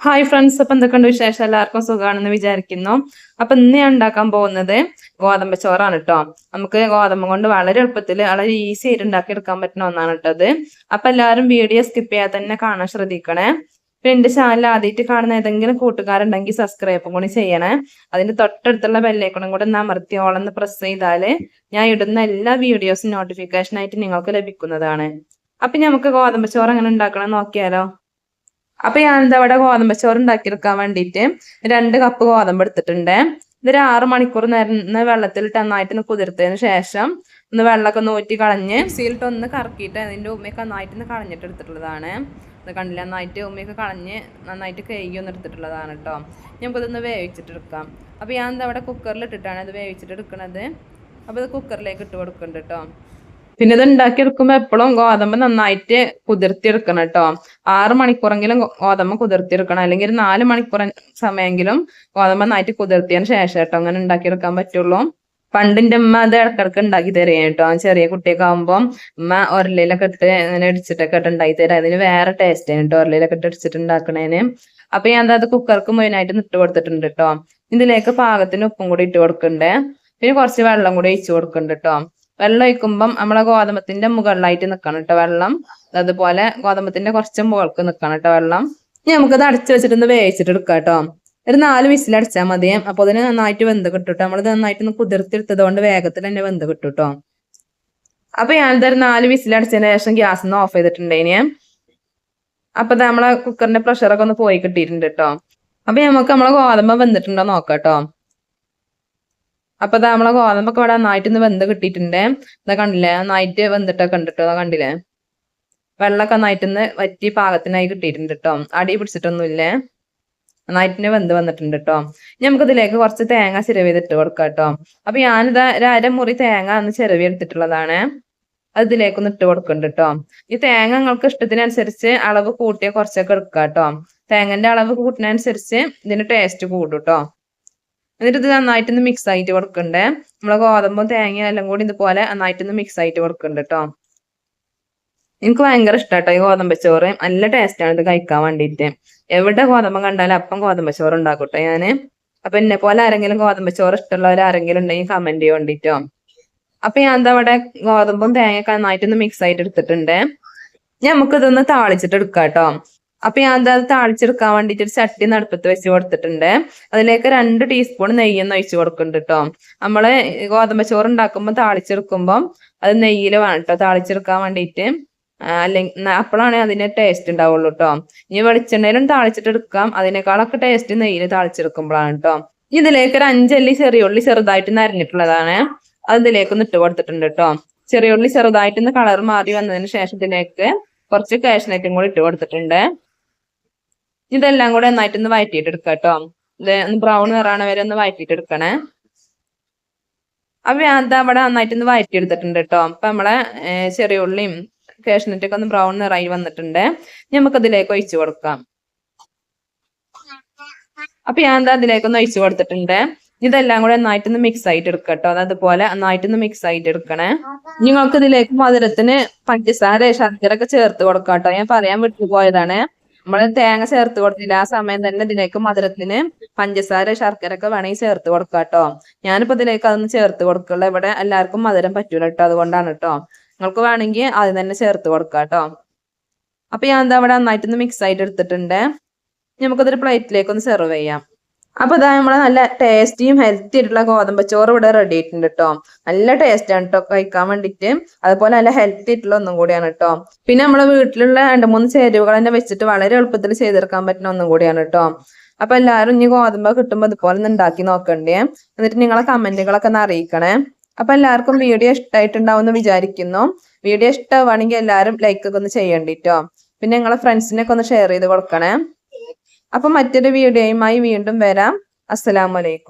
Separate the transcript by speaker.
Speaker 1: Hi friends അപ്പൊ എന്തൊക്കെയുണ്ട് വിശേഷം? എല്ലാവർക്കും സുഖമാണെന്ന് വിചാരിക്കുന്നു. അപ്പൊ ഇന്ന് ഞാൻ ഉണ്ടാക്കാൻ പോകുന്നത് ഗോതമ്പ് ചോറാണ് കേട്ടോ നമുക്ക് ഗോതമ്പ് കൊണ്ട് വളരെ എളുപ്പത്തിൽ വളരെ ഈസി ആയിട്ട് ഉണ്ടാക്കി എടുക്കാൻ പറ്റുന്ന ഒന്നാണ് കേട്ടത് അപ്പൊ എല്ലാവരും വീഡിയോ സ്കിപ്പ് ചെയ്യാതെ തന്നെ കാണാൻ ശ്രദ്ധിക്കണേ. പിന്നെ എന്റെ ചാനൽ ആദ്യമായിട്ട് കാണുന്ന ഏതെങ്കിലും കൂട്ടുകാരുണ്ടെങ്കിൽ സബ്സ്ക്രൈബും കൂടി ചെയ്യണേ. അതിന്റെ തൊട്ടടുത്തുള്ള ബെല്ലേക്കണം കൂടെ ഒന്ന് അമർത്തി ഓളെന്ന് പ്രസ് ചെയ്താൽ ഞാൻ ഇടുന്ന എല്ലാ വീഡിയോസും നോട്ടിഫിക്കേഷൻ ആയിട്ട് നിങ്ങൾക്ക് ലഭിക്കുന്നതാണ്. അപ്പൊ നമുക്ക് ഗോതമ്പ് ചോറ് എങ്ങനെ ഉണ്ടാക്കണം നോക്കിയാലോ. അപ്പൊ ഞാനിതാ ഇവിടെ ഗോതമ്പ് ചോറ് ഉണ്ടാക്കിയെടുക്കാൻ വേണ്ടിയിട്ട് രണ്ട് കപ്പ് ഗോതമ്പ് എടുത്തിട്ടുണ്ട്. ഇതൊരു ആറ് മണിക്കൂർ നേരം വെള്ളത്തിൽ നന്നായിട്ട് ഒന്ന് കുതിർത്തതിന് ശേഷം ഒന്ന് വെള്ളമൊക്കെ ഒന്ന് ഊറ്റി കളഞ്ഞ് സീലിട്ട് ഒന്ന് കറക്കിയിട്ട് അതിന്റെ ഉമ്മയൊക്കെ നന്നായിട്ട് ഒന്ന് കളഞ്ഞിട്ട് എടുത്തിട്ടുള്ളതാണ്. ഇത് കണ്ടില്ല? നന്നായിട്ട് ഉമ്മയൊക്കെ കളഞ്ഞ് നന്നായിട്ട് കഴുകി ഒന്ന് എടുത്തിട്ടുള്ളതാണ് കേട്ടോ. നമുക്കതൊന്ന് വേവിച്ചിട്ട് എടുക്കാം അപ്പോൾ ഞാൻ എന്താ അവിടെ കുക്കറിൽ ഇട്ടിട്ടാണ് അത് വേവിച്ചിട്ട് എടുക്കുന്നത് അപ്പോൾ ഇത് കുക്കറിലേക്ക് ഇട്ട് കൊടുക്കുന്നുണ്ട് കേട്ടോ. പിന്നെ ഇത് ഉണ്ടാക്കിയെടുക്കുമ്പോൾ എപ്പോഴും ഗോതമ്പ് നന്നായിട്ട് കുതിർത്തിയെടുക്കണം കേട്ടോ. ആറ് മണിക്കൂറെങ്കിലും ഗോതമ്പ് കുതിർത്തിയെടുക്കണം. അല്ലെങ്കിൽ ഒരു നാല് മണിക്കൂർ സമയമെങ്കിലും ഗോതമ്പ് നന്നായിട്ട് കുതിർത്തിയതിന് ശേഷം കേട്ടോ അങ്ങനെ ഉണ്ടാക്കിയെടുക്കാൻ പറ്റുള്ളൂ. പണ്ടിന്റെ ഉമ്മ അത് ഇടക്കിടക്ക് ഉണ്ടാക്കി തരുകയും കേട്ടോ. ചെറിയ കുട്ടിയൊക്കെ ആകുമ്പോൾ ഉമ്മ ഒരലയിലൊക്കെ ഇട്ട് അങ്ങനെ ഇടിച്ചിട്ടൊക്കെ ഇട്ട് ഉണ്ടാക്കി തരാം അതിന് വേറെ ടേസ്റ്റ് കേട്ടോ ഒരലയിലൊക്കെ ഇട്ട് ഇടിച്ചിട്ട് ഉണ്ടാക്കണേന്. അപ്പൊ ഞാൻ അത് കുക്കർക്ക് മുഴുവനായിട്ട് ഇട്ട് കൊടുത്തിട്ടുണ്ട് കേട്ടോ. ഇതിലേക്ക് പാകത്തിന് ഉപ്പും കൂടി ഇട്ട് കൊടുക്കണ്ടേ. പിന്നെ കുറച്ച് വെള്ളം കൂടി ഒഴിച്ചു കൊടുക്കുന്നുണ്ട് കേട്ടോ. വെള്ളം ഒഴിക്കുമ്പം നമ്മളെ ഗോതമ്പത്തിന്റെ മുകളിലായിട്ട് നിൽക്കണം കേട്ടോ വെള്ളം. അതുപോലെ ഗോതമ്പത്തിന്റെ കുറച്ച് മുകൾക്ക് നിൽക്കണം കേട്ടോ വെള്ളം. ഇനി നമുക്കത് അടച്ചു വെച്ചിട്ട് വേവിച്ചിട്ട് എടുക്കാം കേട്ടോ ഒരു നാല് വിസിൽ അടിച്ചാൽ മതി. അപ്പൊ അതിന് നന്നായിട്ട് വെന്ത് കിട്ടും കേട്ടോ നന്നായിട്ട് ഒന്ന് കുതിർത്തെടുത്തത് കൊണ്ട് വേഗത്തിൽ തന്നെ വെന്ത് കിട്ടും കേട്ടോ അപ്പൊ ഞാനിതൊരു നാല് വിസിൽ അടിച്ചതിന് ശേഷം ഗ്യാസ് ഒന്ന് ഓഫ് ചെയ്തിട്ടുണ്ടേനെ അപ്പൊ നമ്മളെ കുക്കറിന്റെ പ്രഷറൊക്കെ ഒന്ന് പോയി കിട്ടിയിട്ടുണ്ട് കേട്ടോ അപ്പൊ നമുക്ക് നമ്മളെ ഗോതമ്പ് വെന്തിട്ടുണ്ടോ നോക്കാം കേട്ടോ അപ്പൊ ഇതാ നമ്മളെ ഗോതമ്പൊക്കെ ഇവിടെ നന്നായിട്ട് ഇന്ന് വെന്ത് കിട്ടിയിട്ടുണ്ട്. ഇതാ കണ്ടില്ലേ? നന്നായിട്ട് വെന്തിട്ടൊക്കെ കണ്ടിട്ടോ? കേട്ടോ കണ്ടില്ലേ? വെള്ളമൊക്കെ നന്നായിട്ടിന്ന് വറ്റി പാകത്തിനായി കിട്ടിയിട്ടുണ്ട് കേട്ടോ അടി പിടിച്ചിട്ടൊന്നുമില്ലേ? നന്നായിട്ടിന് വെന്ത് വന്നിട്ടുണ്ട് കേട്ടോ നമുക്ക് ഇതിലേക്ക് കുറച്ച് തേങ്ങ ചിരവി ചെയ്തിട്ട് കൊടുക്കാം കേട്ടോ അപ്പൊ ഞാനിതാ അരമുറി തേങ്ങ അന്ന് ചിരവി എടുത്തിട്ടുള്ളതാണ്. അത് ഇതിലേക്കൊന്ന് ഇട്ട് കൊടുക്കുന്നുണ്ട് കേട്ടോ ഈ തേങ്ങ നിങ്ങൾക്ക് ഇഷ്ടത്തിനനുസരിച്ച് അളവ് കൂട്ടിയ കുറച്ചൊക്കെ എടുക്കാം കേട്ടോ തേങ്ങന്റെ അളവ് കൂട്ടിനനുസരിച്ച് ഇതിന് ടേസ്റ്റ് കൂടും കേട്ടോ എന്നിട്ട് ഇത് നന്നായിട്ടൊന്ന് മിക്സ് ആയിട്ട് കൊടുക്കണ്ടേ. നമ്മളെ ഗോതമ്പും തേങ്ങയും എല്ലാം കൂടി ഇതുപോലെ നന്നായിട്ടൊന്ന് മിക്സ് ആയിട്ട് കൊടുക്കണ്ട കേട്ടോ എനിക്ക് ഭയങ്കര ഇഷ്ടാട്ടോ ഈ ഗോതമ്പ് ചോറ്. നല്ല ടേസ്റ്റ് ആണ് ഇത് കഴിക്കാൻ വേണ്ടിയിട്ട് എവിടെ ഗോതമ്പ് കണ്ടാലും അപ്പം ഗോതമ്പ് ചോറ് ഉണ്ടാക്കട്ടെ ഞാൻ. അപ്പൊ എന്നെ പോലെ ആരെങ്കിലും ഗോതമ്പ് ചോറ് ഇഷ്ടമുള്ളവർ ആരെങ്കിലും ഉണ്ടെങ്കിൽ കമന്റ് ചെയ്യണ്ടിട്ടോ അപ്പൊ ഞാൻ എന്താ അവിടെ ഗോതമ്പും തേങ്ങയൊക്കെ നന്നായിട്ടൊന്ന് മിക്സ് ആയിട്ട് എടുത്തിട്ടുണ്ട്. നമുക്കിതൊന്ന് താളിച്ചിട്ട് എടുക്കാം കേട്ടോ അപ്പൊ ഞാൻ അത് താളിച്ചെടുക്കാൻ വേണ്ടിട്ട് ഒരു ചട്ടി നടുപ്പത്ത് വെച്ച് കൊടുത്തിട്ടുണ്ട്. അതിലേക്ക് രണ്ട് ടീസ്പൂൺ നെയ്യൊന്ന് ഒഴിച്ചു കൊടുക്കുന്നുണ്ട് കേട്ടോ നമ്മൾ ഗോതമ്പ് ചോറ് ഉണ്ടാക്കുമ്പോൾ താളിച്ചെടുക്കുമ്പോൾ അത് നെയ്യിൽ വേണം കേട്ടോ താളിച്ചെടുക്കാൻ വേണ്ടിയിട്ട്. അല്ലെങ്കിൽ അപ്പോഴാണ് അതിന് ടേസ്റ്റ് ഉണ്ടാവുള്ളൂ കേട്ടോ ഇനി വെളിച്ചെണ്ണയിലും താളിച്ചിട്ട് എടുക്കാം. അതിനേക്കാളൊക്കെ ടേസ്റ്റ് നെയ്യിൽ താളിച്ചെടുക്കുമ്പോഴാണ് കേട്ടോ ഇതിലേക്ക് ഒരു അഞ്ചല്ലി ചെറിയുള്ളി ചെറുതായിട്ട് നരഞ്ഞിട്ടുള്ളതാണ്. അത് ഇതിലേക്ക് ഒന്ന് ഇട്ട് കൊടുത്തിട്ടുണ്ട് കേട്ടോ ചെറിയുള്ളി ചെറുതായിട്ട് കളർ മാറി വന്നതിന് ശേഷം ഇതിലേക്ക് കുറച്ച് കാഷ്നറ്റും കൂടി ഇട്ട് കൊടുത്തിട്ടുണ്ട്. ഇതെല്ലാം കൂടെ നന്നായിട്ട് ഒന്ന് എടുക്കാം കേട്ടോ ഒന്ന് ബ്രൗൺ നിറാണ് വരെ ഒന്ന് വഴറ്റിയിട്ട് എടുക്കണേ അപ്പൊ അത് അവിടെ നന്നായിട്ടൊന്ന് വഴറ്റിയെടുത്തിട്ടുണ്ട് കേട്ടോ അപ്പൊ നമ്മളെ ചെറിയ ഉള്ളിയും കാഷ്നറ്റൊക്കെ ഒന്ന് ബ്രൗൺ നിറായി വന്നിട്ടുണ്ട്. നമുക്കതിലേക്ക് ഒഴിച്ചു കൊടുക്കാം. അപ്പൊ ഞാൻ എന്താ അതിലേക്കൊന്ന് ഒഴിച്ചു കൊടുത്തിട്ടുണ്ട്. ഇതെല്ലാം കൂടെ നന്നായിട്ടൊന്ന് മിക്സ് ആയിട്ട് എടുക്കുക കേട്ടോ അതുപോലെ നന്നായിട്ടൊന്ന് മിക്സ് ആയിട്ട് എടുക്കണേ നിങ്ങൾക്ക് ഇതിലേക്ക് മധുരത്തിന് പഞ്ചസാര ശർക്കര ഒക്കെ ചേർത്ത് കൊടുക്കാം കേട്ടോ ഞാൻ പറയാൻ വിട്ടുപോയതാണ്. നമ്മൾ തേങ്ങ ചേർത്ത് കൊടുത്തില്ല? ആ സമയം തന്നെ ഇതിലേക്ക് മധുരത്തിന് പഞ്ചസാര ശർക്കര ഒക്കെ വേണമെങ്കിൽ ചേർത്ത് കൊടുക്കാം കേട്ടോ ഞാനിപ്പോ ഇതിലേക്ക് അതൊന്ന് ചേർത്ത് കൊടുക്കുള്ളൂ. ഇവിടെ എല്ലാവർക്കും മധുരം പറ്റൂല കേട്ടോ അതുകൊണ്ടാണ് കേട്ടോ നിങ്ങൾക്ക് വേണമെങ്കിൽ ആദ്യം തന്നെ ചേർത്ത് കൊടുക്കാം കേട്ടോ അപ്പൊ ഞാൻ എന്താ ഇവിടെ നന്നായിട്ടൊന്ന് മിക്സ് ആയിട്ട് എടുത്തിട്ടുണ്ട്. നമുക്കതൊരു പ്ലേറ്റിലേക്ക് ഒന്ന് സെർവ് ചെയ്യാം. അപ്പൊ ഇതാ നമ്മളെ നല്ല ടേസ്റ്റിയും ഹെൽത്തി ആയിട്ടുള്ള ഗോതമ്പ് ചോറ് ഇവിടെ റെഡി ആയിട്ടുണ്ട് കേട്ടോ നല്ല ടേസ്റ്റ് ആണ് കേട്ടോ കഴിക്കാൻ വേണ്ടിട്ട് അതുപോലെ നല്ല ഹെൽത്തി ആയിട്ടുള്ള ഒന്നും കൂടിയാണ് കേട്ടോ പിന്നെ നമ്മളെ വീട്ടിലുള്ള രണ്ട് മൂന്ന് ചേരുവകൾ തന്നെ വെച്ചിട്ട് വളരെ എളുപ്പത്തിൽ ചെയ്തെടുക്കാൻ പറ്റുന്ന ഒന്നും കൂടിയാണ് കേട്ടോ അപ്പൊ എല്ലാവരും ഇനി ഗോതമ്പ് കിട്ടുമ്പോൾ ഇതുപോലെ ഒന്ന് ഉണ്ടാക്കി നോക്കണ്ടേ? എന്നിട്ട് നിങ്ങളെ കമന്റുകളൊക്കെ ഒന്ന് അറിയിക്കണേ. അപ്പൊ എല്ലാവർക്കും വീഡിയോ ഇഷ്ടമായിട്ടുണ്ടാവും വിചാരിക്കുന്നു. വീഡിയോ ഇഷ്ടമാണെങ്കിൽ എല്ലാവരും ലൈക്ക് ഒക്കെ ഒന്ന് ചെയ്യണ്ടിട്ടോ പിന്നെ നിങ്ങളെ ഫ്രണ്ട്സിനൊക്കെ ഒന്ന് ഷെയർ ചെയ്ത് കൊടുക്കണേ. അപ്പൊ മറ്റൊരു വീഡിയോയുമായി വീണ്ടും വരാം. അസ്സലാമലൈക്കും